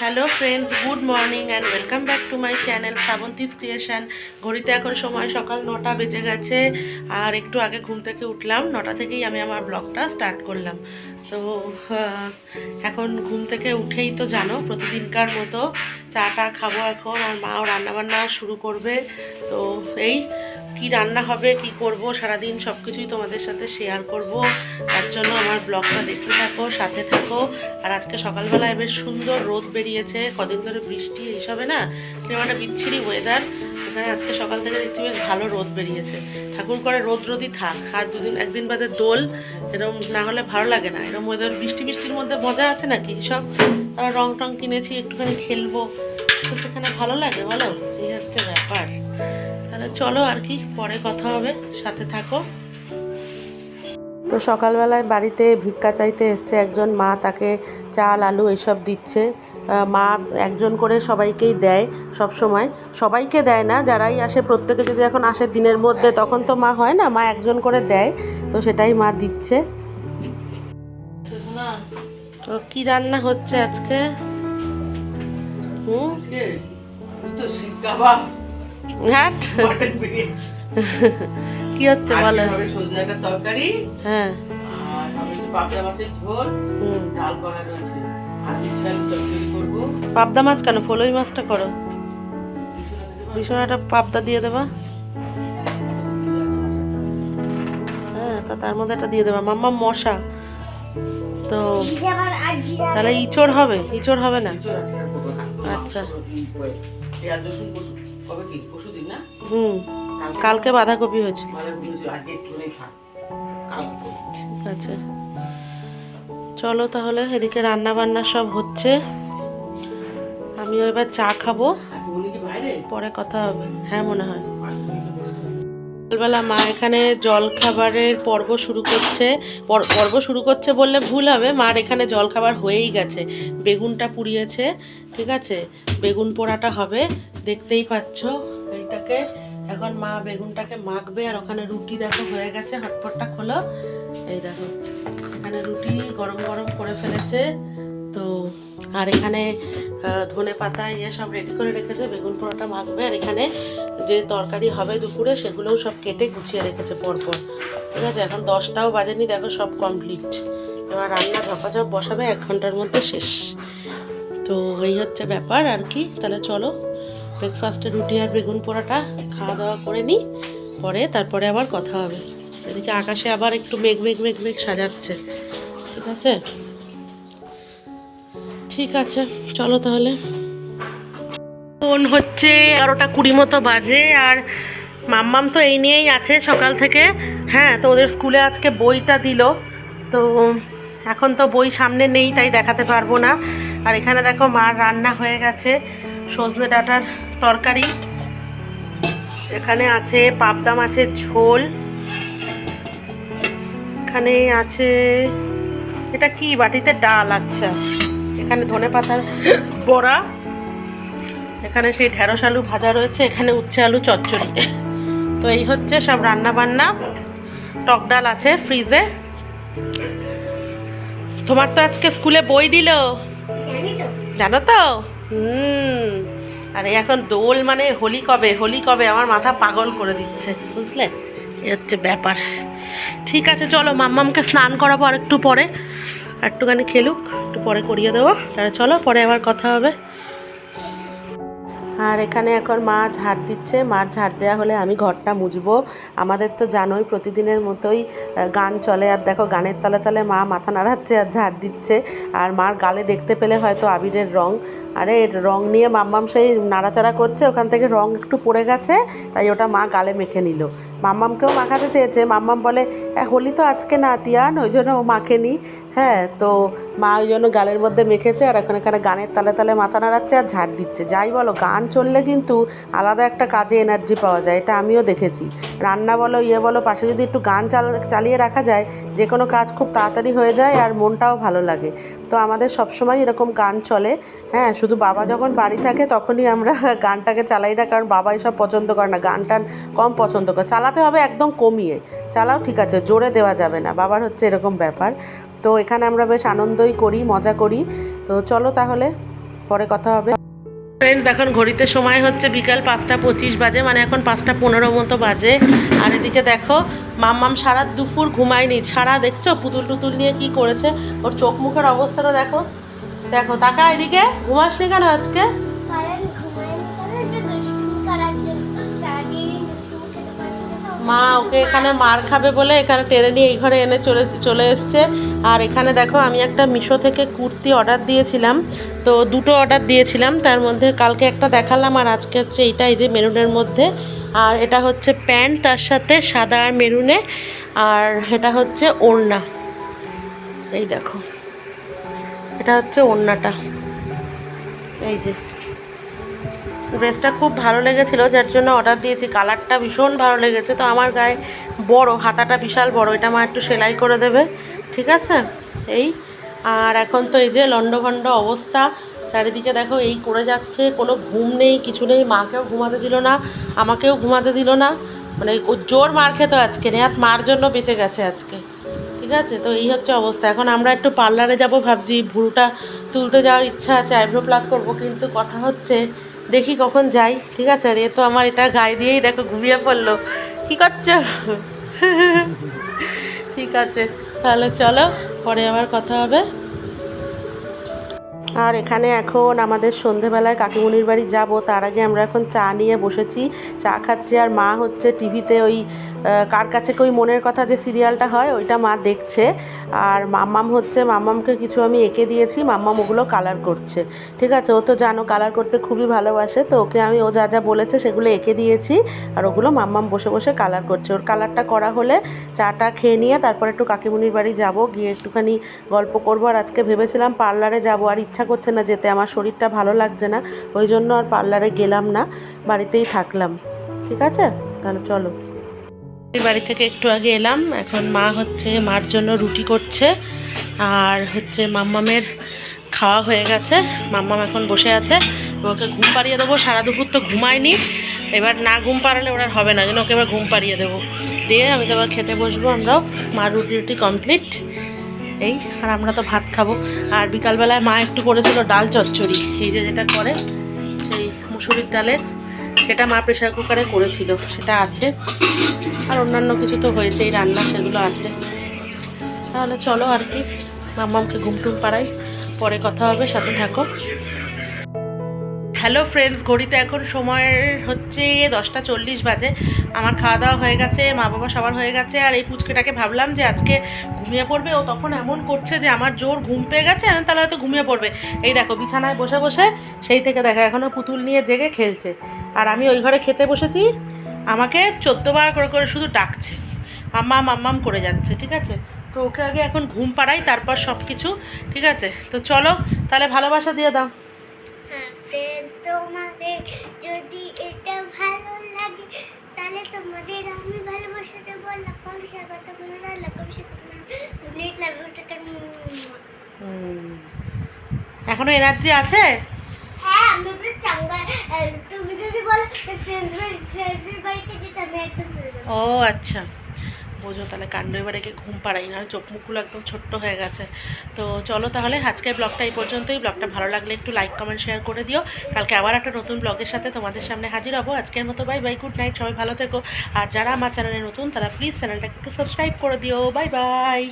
Hello friends good morning and welcome back to my channel Shrabanti's creation ঘড়িতে এখন সময় সকাল নটা বেজে গেছে আর একটু আগে ঘুম থেকে উঠলাম, নটা থেকেই আমি আমার ব্লগটা স্টার্ট করলাম। তো এখন ঘুম থেকে উঠেই তো জানো, প্রতিদিনকার মতো চাটা খাব এখন, আর মাও রান্নাবান্না শুরু করবে। তো, এই কি রান্না হবে, কি করব, সারাদিন সব কিছুই তোমাদের সাথে শেয়ার করব। তার জন্য আমার ব্লগটা দেখতে থাকো, সাথে থাকো। আর আজকে সকালবেলায় বেশ সুন্দর রোদ বেরিয়েছে, কদিন ধরে বৃষ্টি, এইসবে না? কীরকম একটা বিচ্ছিরি ওয়েদার এখানে আজকে সকাল থেকে দেখছি বেশ ভালো রোদ বেরিয়েছে। ঠাকুর করে রোদ রোদই থাক, আর দুদিন, একদিন বাদে দোল। এরকম না হলে ভালো লাগে না। এরকম ওয়েদার বৃষ্টি বৃষ্টির মধ্যে মজা আছে নাকি সব তারপর রং টং কিনেছি, একটুখানি খেলব। সেখানে ভালো লাগে বলো? এই হচ্ছে ব্যাপার। তাহলে চলো আর কি পরে কথা হবে সাথে থাকো। তো সকালবেলায় বাড়িতে ভিক্ষা চাইতে এসছে একজন মা তাকে চাল আলু এসব দিচ্ছে। মা একজন করে সবাইকেই দেয় সব সময়। সবাইকে দেয় না যারাই আসে প্রত্যেকে যদি এখন আসে দিনের মধ্যে তখন তো মা হয় না মা একজন করে দেয়। তো সেটাই মা দিচ্ছে। তো কি রান্না হচ্ছে আজকে? হুম? তো শিক হ্যাট? মটন কি হচ্ছে বলো? হবে সজনে ডাঁটার তরকারি। হ্যাঁ। আর হবে পাবদা মাছের ঝোল হুম। ডাল করা রয়েছে। আর কিছু আলু পাবদা মাছ কেন? ফলই মাছটা করো। বিছানা দিতে পারব? ভীষণ একটা পাবদা দিয়ে দেবা। হ্যাঁ তা তার মধ্যে একটা দিয়ে দেবা। মাম্মা মশা। তো তাহলে ইচড় হবে? ইচড় হবে না। আচ্ছা। কবে কি? না? হুম। কালকে? বাঁধাকপি হয়েছে আচ্ছা ঘুরেছি আজকে একটুখানি থাক কালকে ঠিক আছে চলো তাহলে এদিকে রান্না বান্না সব হচ্ছে। আমিও এবার চা খাব। পরে কথা হবে। হ্যাঁ মনে হয়। সকালবেলা মা এখানে জল খাবারের পর্ব শুরু করছে, পর- পর্ব শুরু করছে বললে ভুল হবে। মার এখানে জল খাবার হয়েই গেছে। বেগুনটা পুড়িয়েছে, ঠিক আছে? বেগুন পোড়াটা হবে, দেখতেই পাচ্ছ এইটাকে। এখন মা বেগুনটাকে মাখবে আর ওখানে রুটি দেখো হয়ে গেছে, হটপটটা খোলো। এই দেখো, এখানে রুটি গরম গরম করে ফেলেছে। তো আর এখানে ধনে পাতা ইয়ে সব রেডি করে রেখেছে, বেগুন পোড়াটা মাখবে আর এখানে যে তরকারি হবে দুপুরে সেগুলোও সব কেটে গুছিয়ে রেখেছে পরপর। ঠিক আছে, এখন দশটাও বাজেনি, দেখো সব কমপ্লিট এবার রান্না ঝপাঝপ বসাবে, এক ঘণ্টার মধ্যে শেষ। তো এই হচ্ছে ব্যাপার, আর কি? তাহলে চলো ব্রেকফাস্টে রুটি আর বেগুন পোড়াটা খাওয়া দাওয়া করে নিই, পরে তারপরে আবার কথা হবে। এদিকে আকাশে আবার একটু মেঘ মেঘ মেঘ মেঘ সাজাচ্ছে। ঠিক আছে? ঠিক আছে, চলো তাহলে। ফোন হচ্ছে এগারোটা কুড়ি মতো বাজে, আর মাম্মাম তো এই নিয়েই আছে সকাল থেকে। হ্যাঁ তো ওদের স্কুলে আজকে বইটা দিল। তো এখন তো বই সামনে নেই, তাই দেখাতে পারব না। আর এখানে দেখো মার রান্না হয়ে গেছে, সজনে ডাঁটার তরকারি। এখানে আছে পাবদা মাছের ঝোল। এখানে আছে, এটা কি, বাটিতে ডাল আচ্ছা। এখানে ধনে পাতার বড়া, এখানে সেই ঢেঁড়স আলু ভাজা রয়েছে, এখানে উচ্ছে আলু চচ্চড়ি। তো এই হচ্ছে সব রান্না বান্না টক ডাল আছে ফ্রিজে। তোমার তো আজকে স্কুলে বই দিল। জানো তো? হুম। আরে এখন দোল মানে হোলি কবে? হোলি কবে? আমার মাথা পাগল করে দিচ্ছে, বুঝলে? এ হচ্ছে ব্যাপার। ঠিক আছে, চলো মাম্মামকে স্নান করাবো আর একটু পরে। একটুখানি খেলুক। একটু পরে করিয়ে দেবো। তাহলে চলো পরে আবার কথা হবে। আর এখানে এখন মা ঝাড় দিচ্ছে। মার ঝাড় দেওয়া হলে আমি ঘরটা মুছবো। আমাদের তো জানোই প্রতিদিনের মতোই গান চলে। আর দেখো গানের তালে তালে মা মাথা নাড়াচ্ছে আর ঝাড় দিচ্ছে। আর মার গালে দেখতে পেলে হয়তো আবিরের রং। আরে রং নিয়ে মাম্মাম সেই নাড়াচাড়া করছে। ওখান থেকে রং একটু পড়ে গেছে তাই ওটা মা গালে মেখে নিল। মাম্মামকেও মাখাতে চেয়েছে। মাম্মাম বলে "হ্যাঁ, হোলি তো আজকে না তিয়ান? ওই জন্য ও মাখেনি। হ্যাঁ তো মা ওই জন্য গালের মধ্যে মেখেছে আর এখন এখানে গানের তালে তালে মাথা নাড়াচ্ছে আর ঝাড় দিচ্ছে। যাই বলো, গান চললে কিন্তু আলাদা একটা কাজে এনার্জি পাওয়া যায়, এটা আমিও দেখেছি। রান্না বলো ইয়ে বলো, পাশে যদি একটু গান চাল, চালিয়ে রাখা যায়, যে কোনো কাজ খুব তাড়াতাড়ি হয়ে যায় আর মনটাও ভালো লাগে। তো আমাদের সবসময় এরকম গান চলে। হ্যাঁ শুধু বাবা যখন বাড়ি থাকে তখনই আমরা গানটাকে চালাই না, কারণ বাবা এসব পছন্দ করে না, গান টান কম পছন্দ করে। চালাতে হবে একদম কমিয়ে। চালাও, ঠিক আছে, জোরে দেওয়া যাবে না। বাবার হচ্ছে এরকম ব্যাপার। তো এখানে আমরা বেশ আনন্দই করি, মজা করি। তো চলো তাহলে, পরে কথা হবে। ফ্রেন্ডস এখন ঘড়িতে সময় হচ্ছে বিকাল পাঁচটা পঁচিশ বাজে মানে এখন পাঁচটা পনেরো মতো বাজে। আর এদিকে দেখো, মাম্মাম সারা দুপুর ঘুমায়নি। সারা দেখছ, পুতুল টুতুল নিয়ে কি করেছে? ওর চোখ মুখের অবস্থাটা দেখো। দেখো তাকা এদিকে। ঘুমাসনি কেন আজকে? ওকে এখানে মার খাবে বলে এখানে টেনে নিয়ে এই ঘরে এনে চলে চলে এসছে। আর এখানে দেখো, আমি একটা মিশো থেকে কুর্তি অর্ডার দিয়েছিলাম। তো দুটো অর্ডার দিয়েছিলাম। তার মধ্যে কালকে একটা দেখালাম, আর আজকে হচ্ছে এইটা, এই যে মেরুনের মধ্যে। আর এটা হচ্ছে প্যান্ট, তার সাথে সাদা আর মেরুনে। আর এটা হচ্ছে ওড়না। এই দেখো। এটা হচ্ছে ওড়নাটা। এই যে। ড্রেসটা খুব ভালো লেগেছিল, যার জন্য অর্ডার দিয়েছি। কালারটা ভীষণ ভালো লেগেছে, তো আমার গায়ে বড়, হাতাটা বিশাল বড়, এটা আমার একটু সেলাই করে দেবে, ঠিক আছে? এই, আর এখন তো এই যে লন্ডভন্ড অবস্থা, চারিদিকে দেখো এই করে যাচ্ছে, কোনো ঘুম নেই, কিছু নেই, মাকেও ঘুমাতে দিল না, আমাকেও ঘুমাতে দিল না মানে জোর মার খেতো আজকে, নেহাত মার জন্য বেঁচে গেছে আজকে, ঠিক আছে? তো এই হচ্ছে অবস্থা, এখন আমরা একটু পার্লারে যাব, ভাবছি ভুরুটা তুলতে যাওয়ার ইচ্ছা আছে আইব্রো প্লাক করব, কিন্তু কথা হচ্ছে দেখি কখন যাই, ঠিক আছে? আর এ তো আমার এটা গায়ে দিয়েই দেখো ঘুমিয়ে পড়ল। কী করছ? ঠিক আছে, তাহলে চলো, পরে আবার কথা হবে। আর এখানে এখন আমাদের সন্ধেবেলায় কাকিমুনির বাড়ি যাব। তার আগে আমরা এখন চা নিয়ে বসেছি। চা খাচ্ছি আর মা হচ্ছে টিভিতে ওই কার কাছে কই মনের কথা যে সিরিয়ালটা হয় ওইটা মা দেখছে। আর মাম্মাম হচ্ছে, মাম্মামকে কিছু আমি এঁকে দিয়েছি। মাম্মাম ওগুলো কালার করছে। ঠিক আছে, ও তো জানো কালার করতে খুবই ভালোবাসে। তো ওকে আমি, ও যা যা বলেছে সেগুলো এঁকে দিয়েছি। আর ওগুলো মাম্মাম বসে বসে কালার করছে। ওর কালারটা করা হলে চাটা খেয়ে নিয়ে তারপর একটু কাকিমুনির বাড়ি যাব। গিয়ে একটুখানি গল্প করব। আর আজকে ভেবেছিলাম পার্লারে যাব। আর ইচ্ছা করছে না যেতে, আমার শরীরটা ভালো লাগছে না, ওই জন্য আর পার্লারে গেলাম না, বাড়িতেই থাকলাম। ঠিক আছে? তাহলে চলো। বাড়ি থেকে একটু আগে এলাম, এখন মা হচ্ছে, মার জন্য রুটি করছে, আর হচ্ছে মাম্মামের খাওয়া হয়ে গেছে, মাম্মাম এখন বসে আছে, ওকে ঘুম পাড়িয়ে দেবো, সারা দুপুর তো ঘুমায়নি, এবার না ঘুম পাড়ালে ওর হবে না, যেন ওকে এবার ঘুম পাড়িয়ে দেবো। দিয়ে আমি তো এবার খেতে বসবো আমরাও, মার রুটি রুটি কমপ্লিট এই, আর আমরা তো ভাত খাব। আর বিকালবেলায় মা একটু করেছিল ডাল চচ্চড়ি। এই যে যেটা করে, সেই মুসুরির ডালের, সেটা মা প্রেশার কুকারে করেছিল। সেটা আছে। আর অন্যান্য কিছু তো হয়েছে, এই রান্না সেগুলো আছে। তাহলে চলো আর কি, মাম্মামকে ঘুম টুম পাড়াই। পরে কথা হবে, সাথে থাকো। হ্যালো ফ্রেন্ডস ঘড়িতে এখন সময় হচ্ছে দশটা চল্লিশ বাজে। আমার খাওয়া দাওয়া হয়ে গেছে, মা বাবা সবার হয়ে গেছে, আর এই পুচকেটাকে ভাবলাম যে আজকে ঘুমিয়ে পড়বে। ও তখন এমন করছে যে আমার জোর ঘুম পেয়ে গেছে, আমি তাহলে হয়তো ঘুমিয়ে পড়বে। এই দেখো, বিছানায় বসে বসে সেই থেকে দেখো এখনও পুতুল নিয়ে জেগে খেলছে। আর আমি ওই ঘরে খেতে বসেছি, আমাকে চোদ্দোবার করে করে শুধু ডাকছে। মাম্মা মাম্মাম করে যাচ্ছে, ঠিক আছে? তো ওকে আগে এখন ঘুম পাড়াই, তারপর সব কিছু ঠিক আছে? তো চলো, তাহলে ভালোবাসা দিয়ে দাও। ফ্রেন্ডস তোমাদের যদি এটা ভালো লাগে তাহলে তোমাদের আমি ভালোবাসা দেবো লকম স্বাগত বন্ধুরা লকম স্বাগত গুড লাভ ইউ টেকার হুম। এখনও এনার্জি আছে? হ্যাঁ আমি তো চাঙ্গা। তুমি যদি বলো ফ্রেন্ডস বাড়িতে যেতে আমি একদম ও আচ্ছা। বোঝো, তাহলে কাণ্ড এবারে গিয়ে ঘুম পাড়াই না চোখ মুখগুলো একদম ছোট্ট হয়ে গেছে। তো চলো তাহলে, আজকের ব্লগটা এই পর্যন্তই। ব্লগটা ভালো লাগলে একটু লাইক, কমেন্ট, শেয়ার করে দিও। কালকে আবার একটা নতুন ব্লগের সাথে তোমাদের সামনে হাজির হব। আজকের মতো বাই বাই গুড নাইট সবাই ভালো থেকো। আর যারা আমার চ্যানেলে নতুন, তারা প্লিজ চ্যানেলটাকে একটু সাবস্ক্রাইব করে দিও। Bye bye